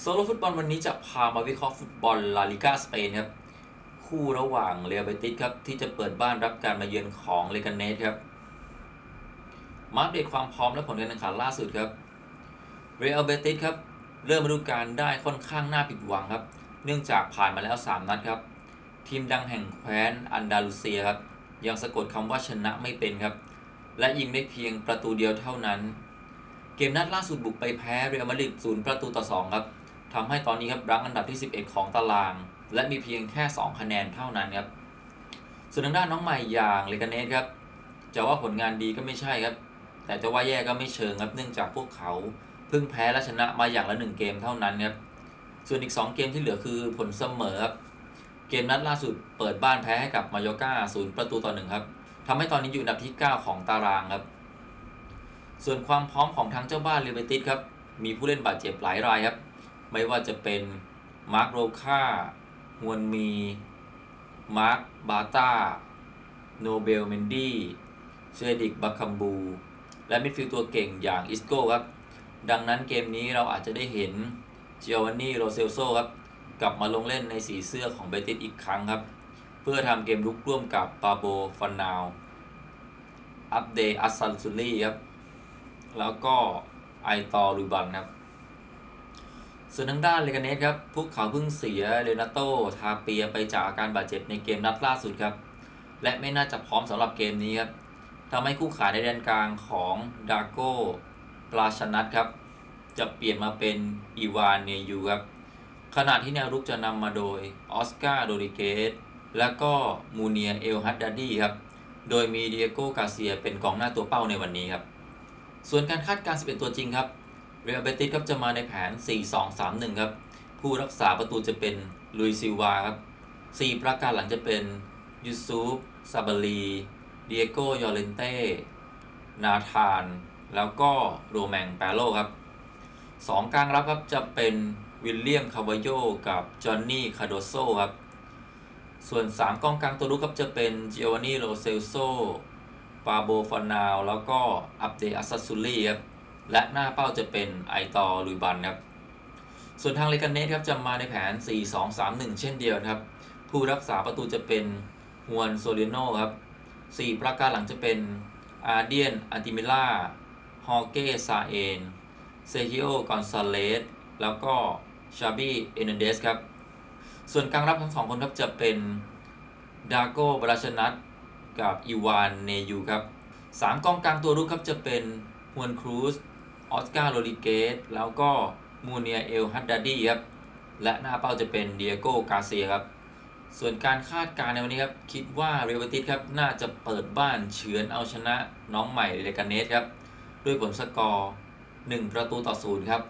โซโลฟุตบอลวันนี้จะพามาวิเคราะห์ฟุตบอลลาลิกาสเปนครับ คู่ระหว่างเรอัลเบติสครับ ที่จะเปิดบ้านรับการมาเยือนของเลกาเนสครับ มาอัปเดตความพร้อมและผลการแข่งขันล่าสุดครับ เรอัลเบติสครับ เริ่มฤดูกาลได้ค่อนข้างน่าผิดหวังครับ เนื่องจากผ่านมาแล้ว 3 นัดครับ ทีมดังแห่งแคว้นอันดาลูเซียครับ ยังสะกดคำว่าชนะไม่เป็นครับ และยิงได้เพียงประตูเดียวเท่านั้น เกมนัดล่าสุดบุกไปแพ้เรอัลมาดริดศูนย์ประตูต่อ2ครับ ทำให้ตอนนี้ครับรั้งอันดับที่ 11 ของตาราง และมีเพียงแค่ 2 คะแนนเท่านั้นครับส่วนทางด้านน้องใหม่อย่างเลกาเนสครับจะว่าผลงานดีก็ไม่ใช่ครับ แต่จะว่าแย่ก็ไม่เชิงครับเนื่องจากพวกเขาเพิ่งแพ้และชนะมาอย่างละหนึ่งเกมเท่านั้นครับส่วนอีก 2 เกมที่เหลือคือผลเสมอครับเกมนัดล่าสุดเปิดบ้านแพ้ให้กับมายอร์กาศูนย์ประตูต่อหนึ่งครับทำให้ตอนนี้อยู่อันดับที่ 9 ของตารางครับ ส่วนความพร้อมของทางเจ้าบ้านเรเบติสครับมีผู้เล่นบาดเจ็บหลายรายครับ ไม่ว่าจะเป็นมาร์คโรคาฮวนมี มาร์คบาตาโนเบลเมนดี้เซดิกบัคคัมบู และมิดฟิลด์ตัวเก่งอย่างอิสโก้ครับ ดังนั้นเกมนี้เราอาจจะได้เห็นเจ o วานนี่โรเซลโซครับ กลับมาลงเล่นในสีเสื้อของเบติสอีกครั้งครับ เพื่อทำเกมลุกร่วมกับปาโบฟันนาว อัปเดตอัสซันซุลี่ครับ แล้วก็ไอตอรูบันครับ ส่วนทางด้านเลกาเนสครับพวกเขาเพิ่งเสียเลนาโตทาเปียไปจากอาการบาดเจ็บในเกมนัดล่าสุดครับ และไม่น่าจะพร้อมสำหรับเกมนี้ครับทำให้คู่ขาในแดนกลางของดาโก้ปลาชนัทครับ จะเปลี่ยนมาเป็นอีวานเนยูครับขณะที่แนวรุกจะนำมาโดยออสการ์โดริเกสและก็มูเนียเอลฮัดดาดี้ครับ โดยมีเดียโกกาเซียเป็นกองหน้าตัวเป้าในวันนี้ครับ ส่วนการคาดการณ์11 ตัวจริงครับ เรอัลเบติสครับจะมาในแผน 4-2-3-1 ครับ ผู้รักษาประตูจะเป็นลุยซิวาครับ4ประการหลังจะเป็นยูซูฟซาบาลีเดียโกยอเลนเต้ นาธาน แล้วก็โรแมงแปโลครับ 2 กลางรับครับจะเป็นวิลเลียมคาวาโยกับจอห์นนี่คาโดโซครับ ส่วน 3 กองกลางตัวรุกครับจะเป็นจิโอวานนี่โรเซลโซปาโบฟอนาว แล้วก็อัปเดอัสซัสซูลี่ครับ และหน้าเป้าจะเป็นไอตอลุยบันครับ ส่วนทางเลกาเนสครับจะมาในแผน 4-2-3-1 เช่นเดียวนะครับ ผู้รักษาประตูจะเป็นฮวนโซเลโนครับ 4 ประการหลังจะเป็นอาเดียนอันติมิล่าฮอเก้ซาเอนเซฮิโอกอนซาเลสแล้วก็ชาบี้เอเนเดสครับ ส่วนกลางรับทั้งสองคนครับจะเป็นดาโกบราชนัทกับอีวานเนยูครับสามกองกลางตัวรุกครับจะเป็นฮวนครูซ ออสการ์โรดิเกสแล้วก็มูเนียเอลฮัดดาดี้ครับ และหน้าเป้าจะเป็นเดียโก้กาเซียครับ ส่วนการคาดการณ์ในวันนี้ครับ คิดว่าเรอัลเบติสครับ น่าจะเปิดบ้านเฉือนเอาชนะน้องใหม่เลกาเนสครับ ด้วยผลสกอร์ 1 ประตูต่อศูนย์ครับ